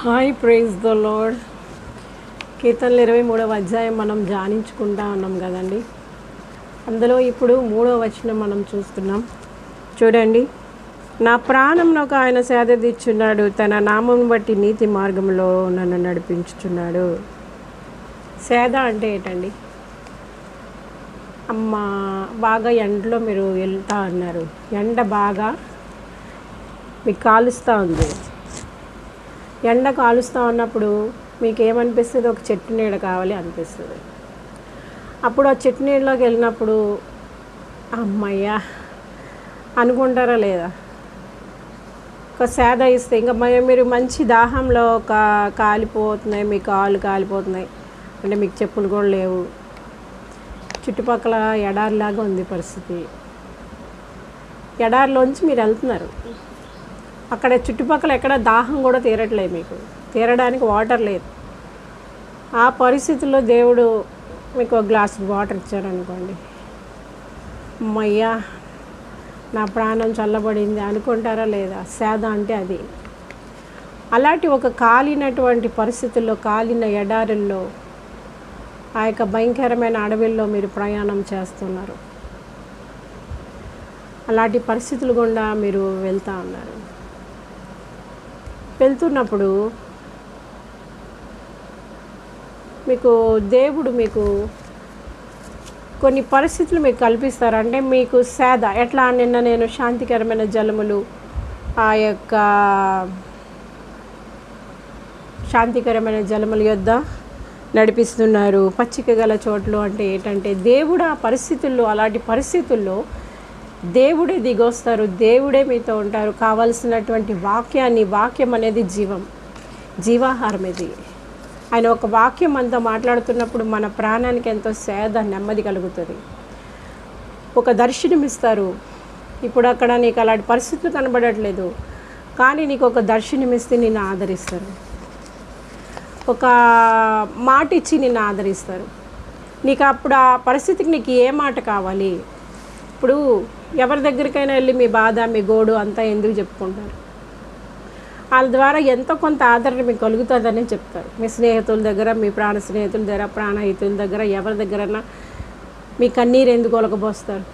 Hi praise the lord. కీర్తనలు ఇరవై మూడవ అధ్యాయం మనం ధ్యానించుకుంటా ఉన్నాం కదండి. అందులో ఇప్పుడు మూడవ వచనం మనం చూస్తున్నాం. చూడండి నా ప్రాణంలోకి ఆయన సేద తీర్చున్నాడు తన నామం బట్టి నీతి మార్గంలో నన్ను నడిపించుచున్నాడు. సేద అంటే ఏంటండి? అమ్మ బాగా ఎండలో మీరు వెళ్తా అన్నారు. ఎండ బాగా మీకు కాలుస్తూ ఉంది. ఎండ కాలుస్తూ ఉన్నప్పుడు మీకు ఏమనిపిస్తుంది ఒక చెట్టు నీడ కావాలి అనిపిస్తుంది. అప్పుడు ఆ చెట్టు నీడలోకి వెళ్ళినప్పుడు అమ్మయ్యా అనుకుంటారా లేదా? ఒక సేద ఇస్తే ఇంకా మీరు మంచి దాహంలో ఒక కాలిపోతున్నాయి మీ కాళ్ళు కాలిపోతున్నాయి. అంటే మీకు చెప్పులు కూడా లేవు. చుట్టుపక్కల ఎడారిలాగా ఉంది పరిస్థితి. ఎడారిలోంచి మీరు వెళ్తున్నారు. అక్కడ చుట్టుపక్కల ఎక్కడ దాహం కూడా తీరట్లేదు మీకు. తీరడానికి వాటర్ లేదు. ఆ పరిస్థితుల్లో దేవుడు మీకు ఒక గ్లాస్ వాటర్ ఇచ్చారనుకోండి. అమ్మయ్యా నా ప్రాణం చల్లబడింది అనుకుంటారా లేదా? సేద అంటే అది. అలాంటి ఒక కాలినటువంటి పరిస్థితుల్లో కాలిన ఎడారుల్లో ఆ యొక్క భయంకరమైన అడవిల్లో మీరు ప్రయాణం చేస్తున్నారు. అలాంటి పరిస్థితులు గుండా మీరు వెళ్తూ ఉన్నారు. వెళ్తున్నప్పుడు మీకు దేవుడు మీకు కొన్ని పరిస్థితులు మీకు కల్పిస్తారు. అంటే మీకు సేద ఎట్లా? నిన్న నేను శాంతికరమైన జలములు ఆ యొక్క శాంతికరమైన జలముల యొద్ద నడిపిస్తున్నారు. పచ్చిక గల చోట్లు అంటే ఏంటంటే దేవుడు ఆ పరిస్థితుల్లో అలాంటి పరిస్థితుల్లో దేవుడే దిగొస్తారు దేవుడే మీతో ఉంటారు. కావలసినటువంటి వాక్యాన్ని వాక్యం అనేది జీవం జీవాహారం ఇది. ఆయన ఒక వాక్యం అంతా మాట్లాడుతున్నప్పుడు మన ప్రాణానికి ఎంతో సేద నెమ్మది కలుగుతుంది. ఒక దర్శనం ఇస్తారు. ఇప్పుడు అక్కడ నీకు అలాంటి పరిస్థితులు కనబడట్లేదు. కానీ నీకు ఒక దర్శనమిస్తే నిన్ను ఆదరిస్తారు. ఒక మాట ఇచ్చి నిన్ను ఆదరిస్తారు. నీకు అప్పుడు ఆ పరిస్థితికి నీకు ఏ మాట కావాలి? ఇప్పుడు ఎవరి దగ్గరికైనా వెళ్ళి మీ బాధ మీ గోడు అంతా ఎందుకు చెప్పుకుంటారు? వాళ్ళ ద్వారా ఎంతో కొంత ఆదరణ మీకు కలుగుతుందని చెప్తారు. మీ స్నేహితుల దగ్గర మీ ప్రాణ స్నేహితుల దగ్గర ప్రాణహితుల దగ్గర ఎవరి దగ్గరన్నా మీ కన్నీరు ఎందుకు ఒలకబోస్తారు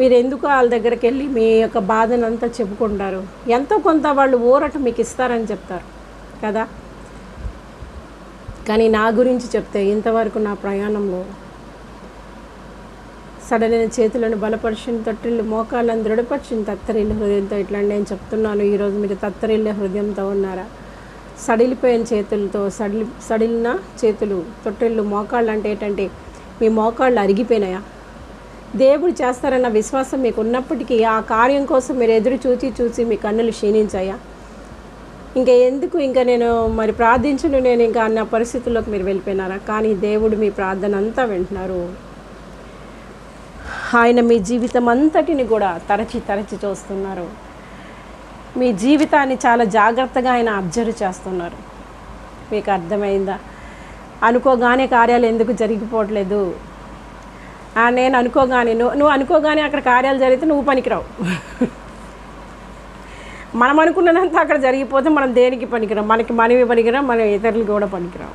మీరు ఎందుకు వాళ్ళ దగ్గరికి వెళ్ళి మీ యొక్క బాధనంతా చెప్పుకుంటారు? ఎంతో కొంత వాళ్ళు ఊరట మీకు ఇస్తారని చెప్తారు కదా? కానీ నా గురించి చెప్తే ఇంతవరకు నా ప్రయాణంలో సడలైన చేతులను బలపరిచిన తొట్టిల్లు మోకాలను దృఢపరిచిన తత్తరిల్లు హృదయంతో ఇట్లా నేను చెప్తున్నాను. ఈరోజు మీరు తత్తరిల్లే హృదయంతో ఉన్నారా? సడిలిపోయిన చేతులతో సడిలి సడిలిన చేతులు తొట్టిల్లు మోకాళ్ళు అంటే ఏంటంటే మీ మోకాళ్ళు అరిగిపోయినాయా? దేవుడు చేస్తారన్న విశ్వాసం మీకు ఉన్నప్పటికీ ఆ కార్యం కోసం మీరు ఎదురు చూచి చూసి మీ కన్నులు క్షీణించాయా? ఇంకా ఎందుకు ఇంకా నేను మరి ప్రార్థించను నేను ఇంకా అన్న పరిస్థితుల్లోకి మీరు వెళ్ళిపోయినారా? కానీ దేవుడు మీ ప్రార్థన అంతా వింటున్నారు. ఆయన మీ జీవితం అంతటిని కూడా తరచి తరచి చూస్తున్నారు. మీ జీవితాన్ని చాలా జాగ్రత్తగా ఆయన అబ్జర్వ్ చేస్తున్నారు. మీకు అర్థమైందా? అనుకోగానే కార్యాలు ఎందుకు జరిగిపోవట్లేదు? నేను అనుకోగానే నువ్వు నువ్వు అనుకోగానే అక్కడ కార్యాలు జరిగితే నువ్వు పనికిరావు. మనం అనుకున్నదంతా అక్కడ జరిగిపోతే మనం దేనికి పనికిరాం? మనకి మనవి పనికిరాం మన ఇతరులు కూడా పనికిరాం.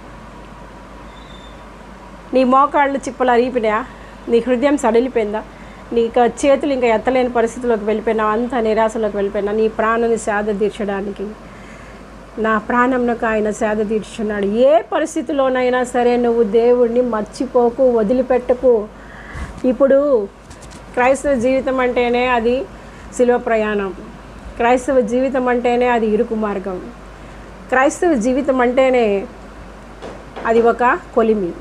నీ మోకాళ్ళు చిప్పలు అరిగిపోయినాయా నీ హృదయం సడిలిపోయిందా? నీ ఇక చేతులు ఇంకా ఎత్తలేని పరిస్థితిలోకి వెళ్ళిపోయినా అంత నిరాశలోకి వెళ్ళిపోయినా నీ ప్రాణాన్ని సేద తీర్చడానికి. నా ప్రాణంలోకి ఆయన సేద తీర్చున్నాడు ఏ పరిస్థితిలోనైనా సరే నువ్వు దేవుడిని మర్చిపోకు వదిలిపెట్టకు. ఇప్పుడు క్రైస్తవ జీవితం అంటేనే అది శిలువ ప్రయాణం. క్రైస్తవ జీవితం అంటేనే అది ఇరుకు మార్గం. క్రైస్తవ జీవితం అంటేనే అది ఒక కొలిమి.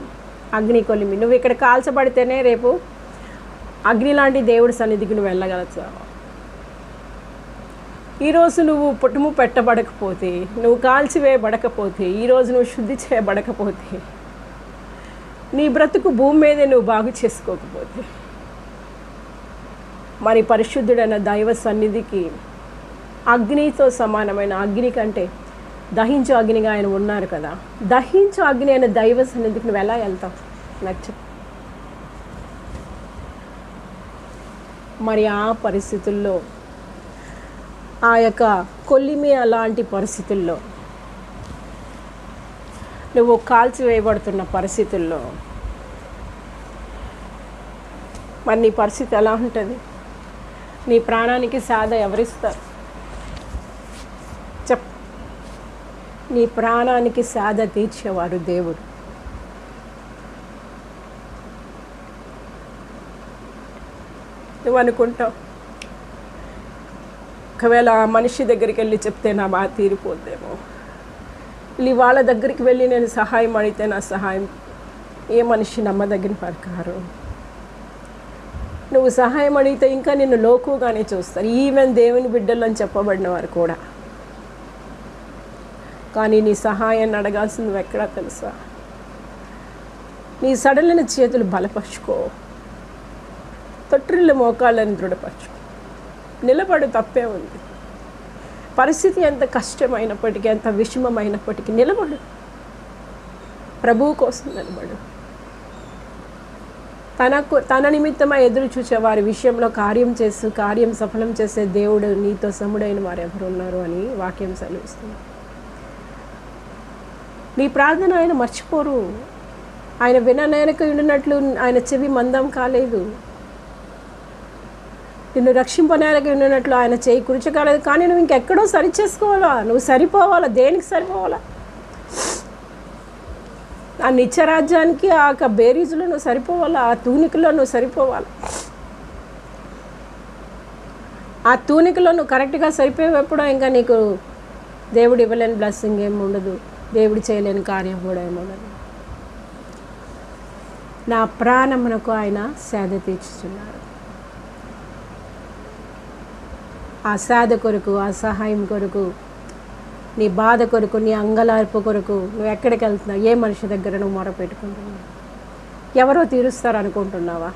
అగ్ని కొలిమి. నువ్వు ఇక్కడ కాల్చబడితేనే రేపు అగ్ని లాంటి దేవుడి సన్నిధికి నువ్వు వెళ్ళగలచ్చు ఈరోజు నువ్వు పుట్టుము పెట్టబడకపోతే నువ్వు కాల్చివేయబడకపోతే ఈరోజు నువ్వు శుద్ధి చేయబడకపోతే నీ బ్రతుకు భూమి మీదే నువ్వు బాగు చేసుకోకపోతే మరి పరిశుద్ధుడైన దైవ సన్నిధికి అగ్నితో సమానమైన అగ్ని కంటే దహించు అగ్నిగా ఆయన ఉన్నారు కదా. దహించు అగ్ని అయిన దైవ సన్నిధికి నువ్వు ఎలా వెళ్తావు? నాకు చెప్ మరి ఆ పరిస్థితుల్లో ఆ యొక్క కొల్లిమి అలాంటి పరిస్థితుల్లో నువ్వు కాల్చివేయబడుతున్న పరిస్థితుల్లో మరి నీ పరిస్థితి ఎలా ఉంటుంది? నీ ప్రాణానికి సాధ ఎవరిస్తారు? నీ ప్రాణానికి సాధ తీర్చేవారు దేవుడు. నువ్వు అనుకుంటావు ఒకవేళ ఆ మనిషి దగ్గరికి వెళ్ళి చెప్తే నా బాధ తీరిపోద్దేమో. వీళ్ళు వాళ్ళ దగ్గరికి వెళ్ళి నేను సహాయం అడిగితే నా సహాయం ఏ మనిషి నమ్మదగిన పరకారు. నువ్వు సహాయం అడిగితే ఇంకా నిన్ను లోకుగానే చూస్తారు. ఈవెన్ దేవుని బిడ్డలు అని చెప్పబడిన వారు కూడా. కానీ నీ సహాయాన్ని అడగాల్సింది ఎక్కడా తెలుసా? నీ సడలిన చేతులు బలపరుచుకో. తొట్టిల్లు మోకాళ్ళని దృఢపరచుకో. నిలబడు తప్పే ఉంది. పరిస్థితి ఎంత కష్టమైనప్పటికీ ఎంత విషమమైనప్పటికీ నిలబడు. ప్రభువు కోసం నిలబడు. తనకు తన నిమిత్తమై ఎదురు చూసే వారి విషయంలో కార్యం చేస్తూ కార్యం సఫలం చేసే దేవుడు నీతో సముడైన వారు ఎవరున్నారు అని వాక్యం సెలవిస్తున్నారు నీ ప్రార్థన ఆయన మర్చిపోరు. ఆయన విననేనక ఉండినట్లు ఆయన చెవి మందం కాలేదు. నిన్ను రక్షింపనేరక ఉండినట్లు ఆయన చేయి కురుచకాలేదు కానీ నువ్వు ఇంకెక్కడో సరి చేసుకోవాలా? నువ్వు సరిపోవాలా? దేనికి సరిపోవాలా? ఆ నిత్యరాజ్యానికి ఆ యొక్క బేరీజులో నువ్వు సరిపోవాలా? ఆ తూనికలో నువ్వు సరిపోవాలి? ఆ తూనికలో నువ్వు కరెక్ట్గా సరిపోయేటప్పుడు ఇంకా నీకు దేవుడు ఇవ్వలేని బ్లెస్సింగ్ ఏమి ఉండదు. దేవుడు చేయలేని కార్యం కూడా ఏమోనని నా ప్రాణమునకు ఆయన సేద తీర్చుతున్నారు ఆ సేద కొరకు ఆ సహాయం కొరకు నీ బాధ కొరకు నీ అంగలార్పు కొరకు నువ్వు ఎక్కడికి వెళ్తున్నావు? ఏ మనిషి దగ్గర నువ్వు మొర పెట్టుకుంటున్నావు? ఎవరో తీరుస్తారు అనుకుంటున్నావా?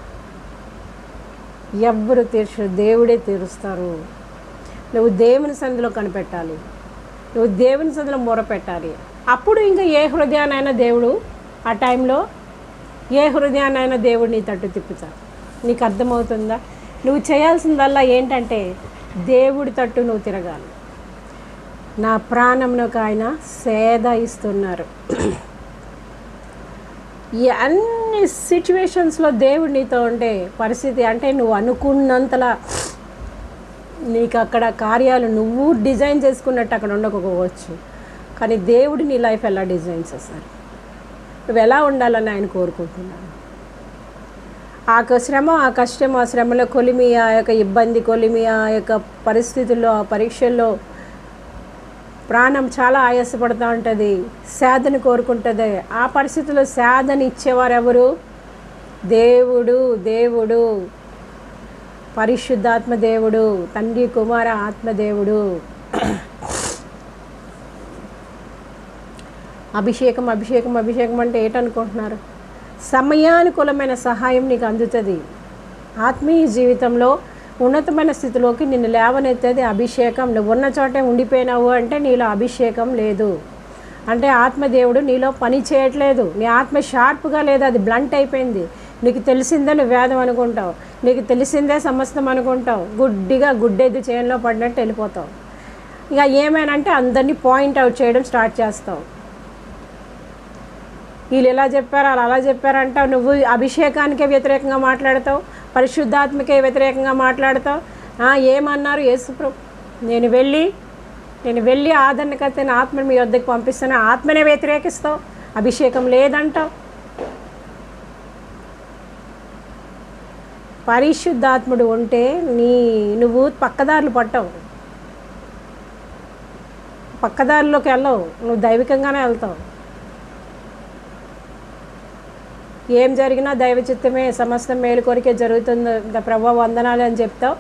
ఎవ్వరు తీర్చరు దేవుడే తీరుస్తారు. నువ్వు దేవుని సంధిలో కనిపెట్టాలి. నువ్వు దేవుని సంధిలో మొర పెట్టాలి. అప్పుడు ఇంకా ఏ హృదయానైనా దేవుడు ఆ టైంలో ఏ హృదయానైనా దేవుడు నీ తట్టు తిప్పుతాడు. నీకు అర్థమవుతుందా? నువ్వు చేయాల్సిందల్లా ఏంటంటే దేవుడి తట్టు నువ్వు తిరగాలి. నా ప్రాణంలోకి ఆయన సేద ఇస్తున్నారు. ఈ అన్ని సిచ్యువేషన్స్లో దేవుడు నీతో ఉండే పరిస్థితి అంటే నువ్వు అనుకున్నంతలా నీకు అక్కడ కార్యాలు నువ్వు డిజైన్ చేసుకున్నట్టు అక్కడ ఉండకపోవచ్చు. కానీ దేవుడు నీ లైఫ్ ఎలా డిజైన్ చేస్తారు నువ్వు ఎలా ఉండాలని ఆయన కోరుకుంటున్నాను ఆ శ్రమ ఆ కష్టం ఆ శ్రమలో కొలిమి ఆ యొక్క ఇబ్బంది కొలిమి ఆ యొక్క పరిస్థితుల్లో ఆ పరీక్షల్లో ప్రాణం చాలా ఆయాసపడుతూ ఉంటుంది సేదను కోరుకుంటుంది. ఆ పరిస్థితుల్లో సేదని ఇచ్చేవారు ఎవరు దేవుడు దేవుడు పరిశుద్ధాత్మ దేవుడు తండ్రి కుమార ఆత్మదేవుడు అభిషేకం అభిషేకం అభిషేకం అంటే ఏటనుకుంటున్నారు? సమయానుకూలమైన సహాయం నీకు అందుతుంది. ఆత్మీయ జీవితంలో ఉన్నతమైన స్థితిలోకి నిన్ను లేవనెత్తేది అభిషేకం. నువ్వు ఉన్న చోటే ఉండిపోయినావు అంటే నీలో అభిషేకం లేదు. అంటే ఆత్మదేవుడు నీలో పని చేయట్లేదు. నీ ఆత్మ షార్ప్గా లేదు. అది బ్లంట్ అయిపోయింది. నీకు తెలిసిందే నువ్వు వేదం అనుకుంటావు. నీకు తెలిసిందే సమస్తం అనుకుంటావు. గుడ్డిగా గుడ్డెద్దు చేయంలో పడినట్టు వెళ్ళిపోతావు. ఇక ఏమైనా అంటే అందరినీ పాయింట్ అవుట్ చేయడం స్టార్ట్ చేస్తావు. వీళ్ళు ఎలా చెప్పారు అలా అలా చెప్పారంటావు నువ్వు అభిషేకానికే వ్యతిరేకంగా మాట్లాడతావు పరిశుద్ధాత్మకే వ్యతిరేకంగా మాట్లాడతావు. ఏమన్నారు యేసుప్రభు నేను వెళ్ళి నేను వెళ్ళి ఆదరణకర్త ఆత్మని మీ వద్దకు పంపిస్తాను. ఆత్మనే వ్యతిరేకిస్తావు అభిషేకం లేదంటావు. పరిశుద్ధాత్ముడు ఉంటే నీ నువ్వు పక్కదారులు పట్టవు. పక్కదారిలోకి వెళ్ళవు నువ్వు దైవికంగానే వెళ్తావు. ఏం జరిగినా దైవ చిత్తమే సమస్తం మేలు కొరికే జరుగుతుంది. ప్రభా వందనాలు అని చెప్తావు.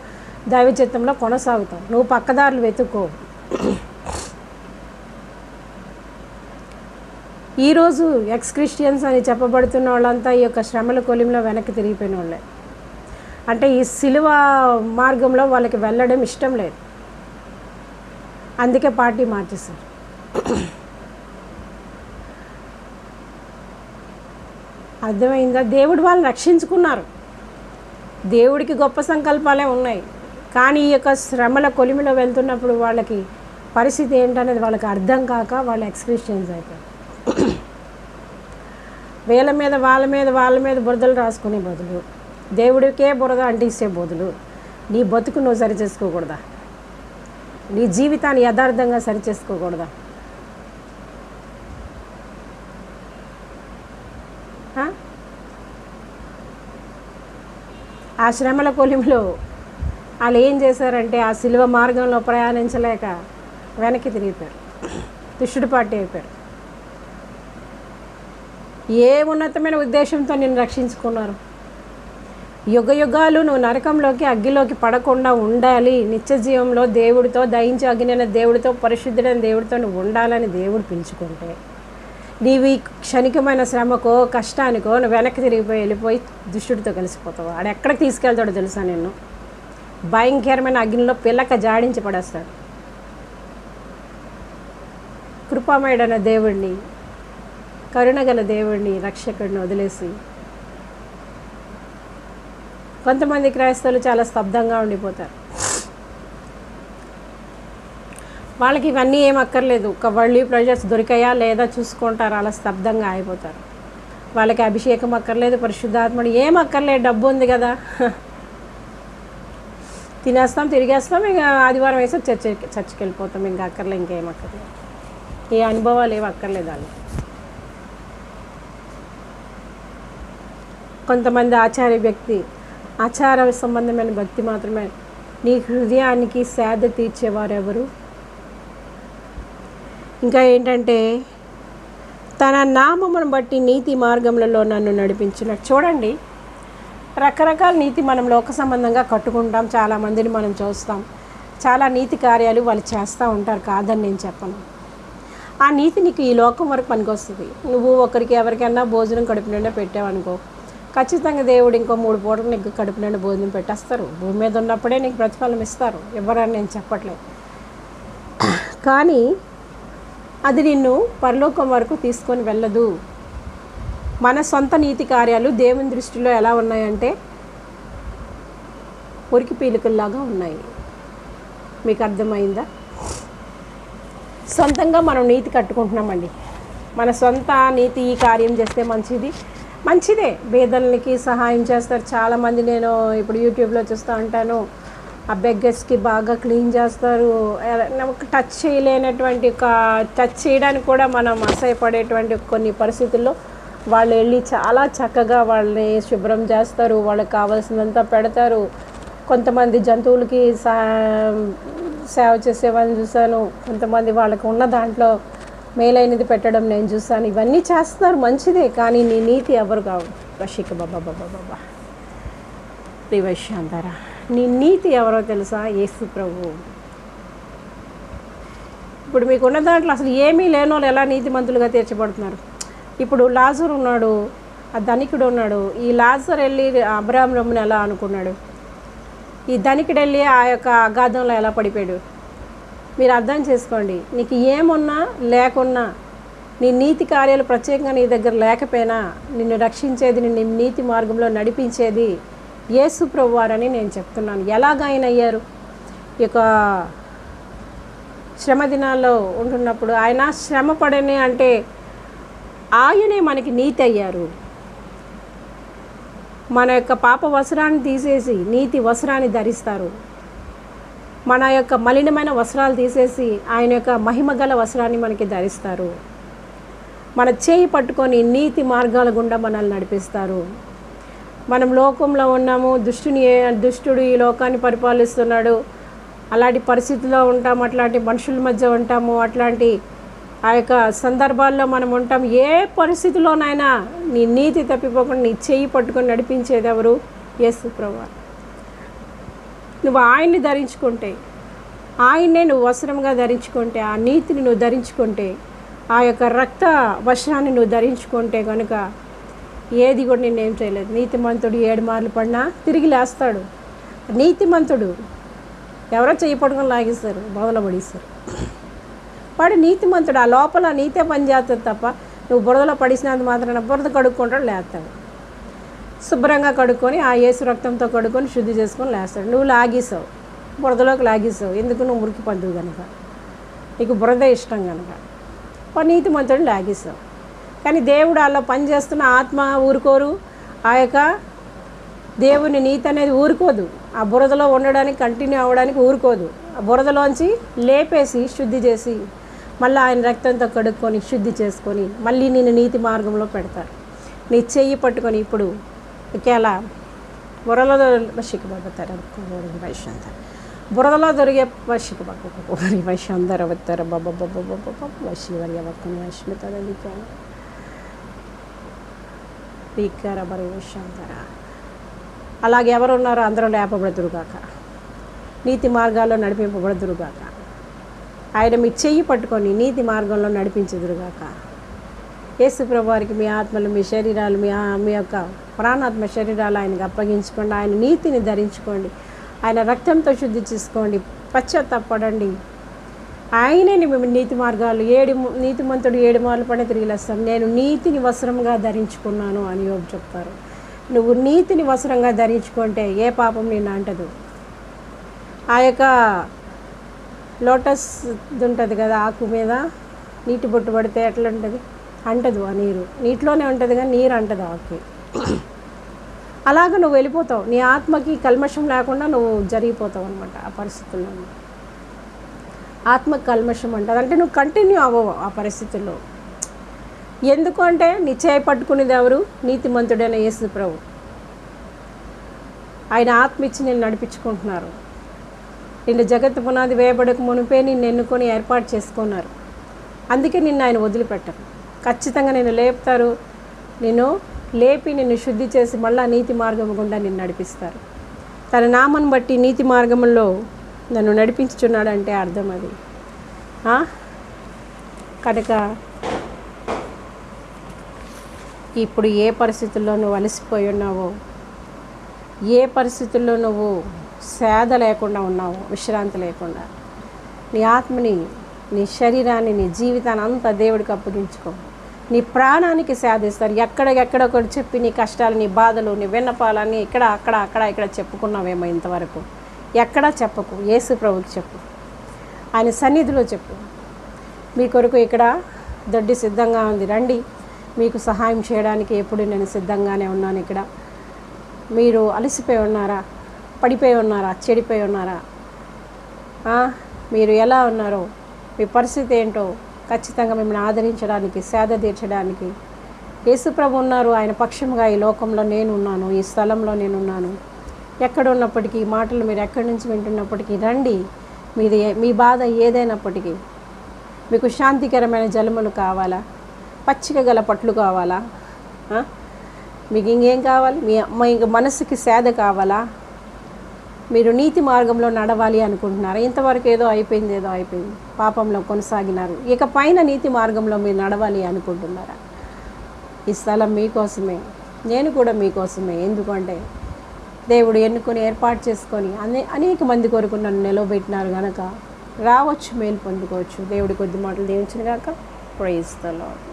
దైవ చిత్తంలో కొనసాగుతావు. నువ్వు పక్కదారులు వెతుక్కో. ఈరోజు ఎక్స్ క్రిస్టియన్స్ అని చెప్పబడుతున్న వాళ్ళంతా ఈ యొక్క శ్రమల కొలిమిలో వెనక్కి తిరిగిపోయిన వాళ్ళే. అంటే ఈ సిలువ మార్గంలో వాళ్ళకి వెళ్ళడం ఇష్టం లేదు. అందుకే పార్టీ మార్చేశారు. అర్థమైందా? దేవుడు వాళ్ళు రక్షించుకున్నారు. దేవుడికి గొప్ప సంకల్పాలే ఉన్నాయి. కానీ ఈ యొక్క శ్రమల కొలిమిలో వెళ్తున్నప్పుడు వాళ్ళకి పరిస్థితి ఏంటనేది వాళ్ళకి అర్థం కాక వాళ్ళు ఎక్స్క్రిషన్స్ అయిపోయారు. వేల మీద వాళ్ళ మీద వాళ్ళ మీద బురదలు రాసుకునే బదులు దేవుడికే బురద అంటిస్తే బదులు నీ బతుకు నువ్వు సరి చేసుకోకూడదా నీ జీవితాన్ని యథార్థంగా సరి చేసుకోకూడదా ఆ శ్రమల కొలిమిలో వాళ్ళు ఏం చేశారంటే ఆ శిలువ మార్గంలో ప్రయాణించలేక వెనక్కి తిరిగిపోయారు. దుష్టుడు అయిపోయారు. ఏ ఉన్నతమైన ఉద్దేశంతో నిన్ను రక్షించుకున్నారు? యుగ యుగాలు నువ్వు నరకంలోకి అగ్గిలోకి పడకుండా ఉండాలి. నిత్య జీవంలో దేవుడితో దయించి అగ్నిన దేవుడితో పరిశుద్ధుడైన దేవుడితో నువ్వు ఉండాలని దేవుడు పిలుచుకుంటే నీవు ఈ క్షణికమైన శ్రమకో కష్టానికో నువ్వు వెనక్కి తిరిగిపోయి వెళ్ళిపోయి దుష్టుడితో కలిసిపోతావు. ఆడ ఎక్కడికి తీసుకెళ్తాడో తెలుసా నిన్ను? భయంకరమైన అగ్నిలో పిల్లక జాడించి పడేస్తాడు. కృపామయుడైన దేవుణ్ణి కరుణగల దేవుణ్ణి రక్షకుడిని వదిలేసి కొంతమంది క్రైస్తవులు చాలా స్తబ్దంగా ఉండిపోతారు. వాళ్ళకి ఇవన్నీ ఏం అక్కర్లేదు. ఒక ప్రెజర్స్ దొరికాయా లేదా చూసుకుంటారు. అలా స్తబ్దంగా అయిపోతారు వాళ్ళకి అభిషేకం అక్కర్లేదు పరిశుద్ధాత్ముడు ఏం అక్కర్లేదు. డబ్బు ఉంది కదా. తినేస్తాం తిరిగేస్తాం ఇంకా ఆదివారం వేసి చర్చ చర్చికి వెళ్ళిపోతాం. ఇంకా అక్కర్లే ఇంకేం అక్కర్లేదు. ఏ అనుభవాలు ఏం అక్కర్లేదు వాళ్ళు కొంతమంది ఆచార్య వ్యక్తి ఆచార సంబంధమైన భక్తి మాత్రమే. నీ హృదయానికి సేద తీర్చేవారు ఎవరు ఇంకా ఏంటంటే తన నామమును బట్టి నీతి మార్గములలో నన్ను నడిపించిన చూడండి రకరకాల నీతి మనం లోక సంబంధంగా కట్టుకుంటాం. చాలామందిని మనం చూస్తాం. చాలా నీతి కార్యాలు వాళ్ళు చేస్తూ ఉంటారు. కాదని నేను చెప్పను. ఆ నీతి నీకు ఈ లోకం వరకు పనికొస్తుంది. నువ్వు ఒకరికి ఎవరికైనా భోజనం కడుపు నిండా పెట్టావనుకో ఖచ్చితంగా దేవుడు ఇంకో మూడు పూటలు నీకు కడుపు నిండా భోజనం పెట్టేస్తారు. భూమి మీద ఉన్నప్పుడే నీకు ప్రతిఫలం ఇస్తారు. ఎవరని నేను చెప్పట్లేదు. కానీ అది నిన్ను పరలోకం వరకు తీసుకొని వెళ్ళదు. మన సొంత నీతి కార్యాలు దేవుని దృష్టిలో ఎలా ఉన్నాయంటే ఉరికి పీలికల్లాగా ఉన్నాయి. మీకు అర్థమైందా? సొంతంగా మనం నీతి కట్టుకుంటున్నామండి. మన సొంత నీతి ఈ కార్యం చేస్తే మంచిది. మంచిదే. పేదలకి సహాయం చేస్తారు. చాలామంది నేను ఇప్పుడు యూట్యూబ్లో చూస్తూ ఉంటాను. ఆ బెగ్గర్స్కి బాగా క్లీన్ చేస్తారు. నాకు టచ్ చేయలేనటువంటి ఒక టచ్ చేయడానికి కూడా మనం అసహ్యపడేటువంటి కొన్ని పరిస్థితుల్లో వాళ్ళు వెళ్ళి చాలా చక్కగా వాళ్ళని శుభ్రం చేస్తారు. వాళ్ళకి కావాల్సినంత పెడతారు. కొంతమంది జంతువులకి సా సేవ చేసే వాళ్ళని చూశాను. కొంతమంది వాళ్ళకు ఉన్న దాంట్లో మేలైనది పెట్టడం నేను చూశాను. ఇవన్నీ చేస్తున్నారు మంచిదే కానీ నీ నీతి ఎవరు కావు. వషిక బాబా బాబా బాబా. శ్రీవైశాంతరా నీ నీతి ఎవరో తెలుసా? యేసు ప్రభు. ఇప్పుడు మీకు ఉన్న దాంట్లో అసలు ఏమీ లేని వాళ్ళు ఎలా నీతిమంతులుగా తీర్చబడుతున్నారు? ఇప్పుడు లాజర్ ఉన్నాడు ఆ ధనికుడు ఉన్నాడు. ఈ లాజర్ వెళ్ళి అబ్రాహం రమ్ముని ఎలా అనుకున్నాడు? ఈ ధనికుడు వెళ్ళి ఆ యొక్క అగాధంలో ఎలా పడిపోయాడు? మీరు అర్థం చేసుకోండి. నీకు ఏమున్నా లేకున్నా నీ నీతి కార్యాలు ప్రత్యేకంగా నీ దగ్గర లేకపోయినా నిన్ను రక్షించేది నిన్ను నీతి మార్గంలో నడిపించేది యేసు ప్రభువారని నేను చెప్తున్నాను. ఎలాగ ఆయన అయ్యారు? ఇక యొక్క శ్రమ దినాల్లో ఉంటున్నప్పుడు ఆయన శ్రమ పడని అంటే ఆయనే మనకి నీతి అయ్యారు. మన యొక్క పాప వస్త్రాన్ని తీసేసి నీతి వస్త్రాన్ని ధరిస్తారు. మన యొక్క మలినమైన వస్త్రాలు తీసేసి ఆయన యొక్క మహిమ గల వస్త్రాన్ని మనకి ధరిస్తారు. మన చేయి పట్టుకొని నీతి మార్గాల గుండా మనల్ని నడిపిస్తారు. మనం లోకంలో ఉన్నాము దుష్టుని దుష్టుడు ఈ లోకాన్ని పరిపాలిస్తున్నాడు అలాంటి పరిస్థితిలో ఉంటాం అట్లాంటి మనుషుల మధ్య ఉంటాము అట్లాంటి ఆ యొక్క సందర్భాల్లో మనం ఉంటాం ఏ పరిస్థితిలోనైనా నీ నీతి తప్పిపోకుండా నీ చేయి పట్టుకొని నడిపించేది ఎవరు? యేసు ప్రభా. నువ్వు ఆయన్ని ధరించుకుంటే ఆయన్నే నువ్వు వస్త్రంగా ధరించుకుంటే ఆ నీతిని నువ్వు ధరించుకుంటే ఆ యొక్క రక్త వస్త్రాన్ని నువ్వు ధరించుకుంటే కనుక ఏది కూడా నేను ఏం చేయలేదు. నీతిమంతుడు ఏడు మార్లు పడినా తిరిగి లేస్తాడు. నీతిమంతుడు ఎవరో చేయపడుకొని లాగేస్తారు లాగిస్తారు బొదల పడిస్తారు వాడు నీతిమంతుడు. ఆ లోపల నీతే పని చేస్తుంది తప్ప నువ్వు బురదలో పడిసినంత మాత్రాన బురద కడుక్కుంటాడు లేస్తాడు. శుభ్రంగా కడుక్కొని ఆ ఏసు రక్తంతో కడుక్కొని శుద్ధి చేసుకొని లేస్తాడు. నువ్వు లాగేసావు బురదలోకి లాగేసావు ఎందుకు నువ్వు మురికి పందువు కనుక నీకు బురద ఇష్టం కనుక నీతి మంతుడు లాగేసావు కానీ దేవుడు అలా పనిచేస్తున్న ఆత్మ ఊరుకోరు. ఆ యొక్క దేవుని నీతి అనేది ఊరుకోదు. ఆ బురదలో ఉండడానికి కంటిన్యూ అవ్వడానికి ఊరుకోదు. ఆ బురదలోంచి లేపేసి శుద్ధి చేసి మళ్ళీ ఆయన రక్తంతో కడుక్కొని శుద్ధి చేసుకొని మళ్ళీ నేను నీతి మార్గంలో పెడతారు. నీ చెయ్యి పట్టుకొని ఇప్పుడు ఒకేలా బుర్రలో సిక్కుపడతారు వైశ్యంత బురదలో దొరికే వశికి వరి వైశ్యందర వస్తారు బబ్బ బబ్బ బబ్బ బబ్బ వశి వరి స్పీకర్ వశ్మిత అలాగే ఎవరున్నారో అందరూ లేపబడుతురుగాక నీతి మార్గాల్లో నడిపింపబడుతురుగాక ఆయన మీ చెయ్యి పట్టుకొని నీతి మార్గంలో నడిపించుదురుగాక. యేసుప్రభు వారికి మీ ఆత్మలు మీ శరీరాలు మీ మీ యొక్క ప్రాణాత్మ శరీరాలు ఆయనకు అప్పగించుకోండి. ఆయన నీతిని ధరించుకోండి. ఆయన రక్తంతో శుద్ధి చేసుకోండి. పశ్చాత్తాపడండి ఆయనే నీతి మార్గాలు ఏడు నీతిమంతుడు ఏడు మార్లు పడి తిరిగిలేస్తాను నేను నీతిని వస్త్రంగా ధరించుకున్నాను అని యోగు చెప్తారు. నువ్వు నీతిని వస్త్రంగా ధరించుకుంటే ఏ పాపం నేను అంటదు. ఆ యొక్క లోటస్ ఉంటుంది కదా ఆకు మీద నీటి బొట్టు పడితే ఎట్లా ఉంటుంది? అంటదు ఆ నీరు. నీటిలోనే ఉంటుంది కానీ నీరు అంటదు ఆకు. అలాగ నువ్వు వెళ్ళిపోతావు. నీ ఆత్మకి కల్మషం లేకుండా నువ్వు జరిగిపోతావు అనమాట ఆ పరిస్థితుల్లో. ఆత్మ కల్మషం అంటారు. అంటే నువ్వు కంటిన్యూ అవ్వవు ఆ పరిస్థితుల్లో. ఎందుకు అంటే నిశ్చయ పట్టుకునేది ఎవరు? నీతిమంతుడైన యేసు ప్రభు. ఆయన ఆత్మ ఇచ్చి నేను నడిపించుకుంటున్నారు. నిన్ను జగత్ పునాది వేయబడక మునిపే నిన్ను ఎన్నుకొని ఏర్పాటు చేసుకున్నారు. అందుకే నిన్ను ఆయన వదిలిపెట్టరు. ఖచ్చితంగా నిన్ను లేపుతారు. నేను లేపి నిన్ను శుద్ధి చేసి మళ్ళా నీతి మార్గం గుండా నిన్ను నడిపిస్తారు. తన నామను బట్టి నీతి మార్గంలో నన్ను నడిపించుచున్నాడు అంటే అర్థం అది. కనుక ఇప్పుడు ఏ పరిస్థితుల్లో నువ్వు అలసిపోయి ఉన్నావో ఏ పరిస్థితుల్లో నువ్వు సేద లేకుండా ఉన్నావు విశ్రాంతి లేకుండా నీ ఆత్మని నీ శరీరాన్ని నీ జీవితాన్ని అంతా దేవుడికి అప్పగించుకో. నీ ప్రాణానికి సేదిస్తారు. ఎక్కడ ఎక్కడ ఒకటి చెప్పి నీ కష్టాలు నీ బాధలు నీ విన్నపాలన్నీ ఇక్కడ అక్కడ అక్కడ ఇక్కడ చెప్పుకున్నావేమో ఇంతవరకు. ఎక్కడా చెప్పకు. యేసు ప్రభుకి చెప్పు. ఆయన సన్నిధిలో చెప్పు. మీ కొరకు ఇక్కడ దొడ్డి సిద్ధంగా ఉంది. రండి. మీకు సహాయం చేయడానికి ఎప్పుడు నేను సిద్ధంగానే ఉన్నాను ఇక్కడ. మీరు అలసిపోయి ఉన్నారా? పడిపోయి ఉన్నారా? చెడిపోయి ఉన్నారా? మీరు ఎలా ఉన్నారో? మీ పరిస్థితి ఏంటో? ఖచ్చితంగా మిమ్మల్ని ఆదరించడానికి సేద తీర్చడానికి. యేసుప్రభు ఉన్నారు. ఆయన పక్షంగా ఈ లోకంలో నేను ఉన్నాను. ఈ స్థలంలో నేను ఉన్నాను. ఎక్కడ ఉన్నప్పటికీ మాటలు మీరు ఎక్కడి నుంచి వింటున్నప్పటికీ రండి. మీది ఏ- మీ బాధ ఏదైనప్పటికీ మీకు శాంతికరమైన జలములు కావాలా? పచ్చిక గల పట్లు కావాలా? మీకు ఇంకేం కావాలి? మీ మీ ఇంక మనసుకి సేద కావాలా? మీరు నీతి మార్గంలో నడవాలి అనుకుంటున్నారా? ఇంతవరకు ఏదో అయిపోయింది ఏదో అయిపోయింది. పాపంలో కొనసాగినారు. ఇక పైన నీతి మార్గంలో మీరు నడవాలి అనుకుంటున్నారా? ఈ స్థలం మీకోసమే. నేను కూడా మీకోసమే. ఎందుకంటే దేవుడు ఎన్నుకొని ఏర్పాటు చేసుకొని అనే అనేక మంది కొరకు నన్ను నిలవబెట్టినారు కనుక రావచ్చు మేలు పొందుకోవచ్చు. దేవుడి కొద్ది మాటలు దీవించిన కాక ప్రైజ్ ద లాడ్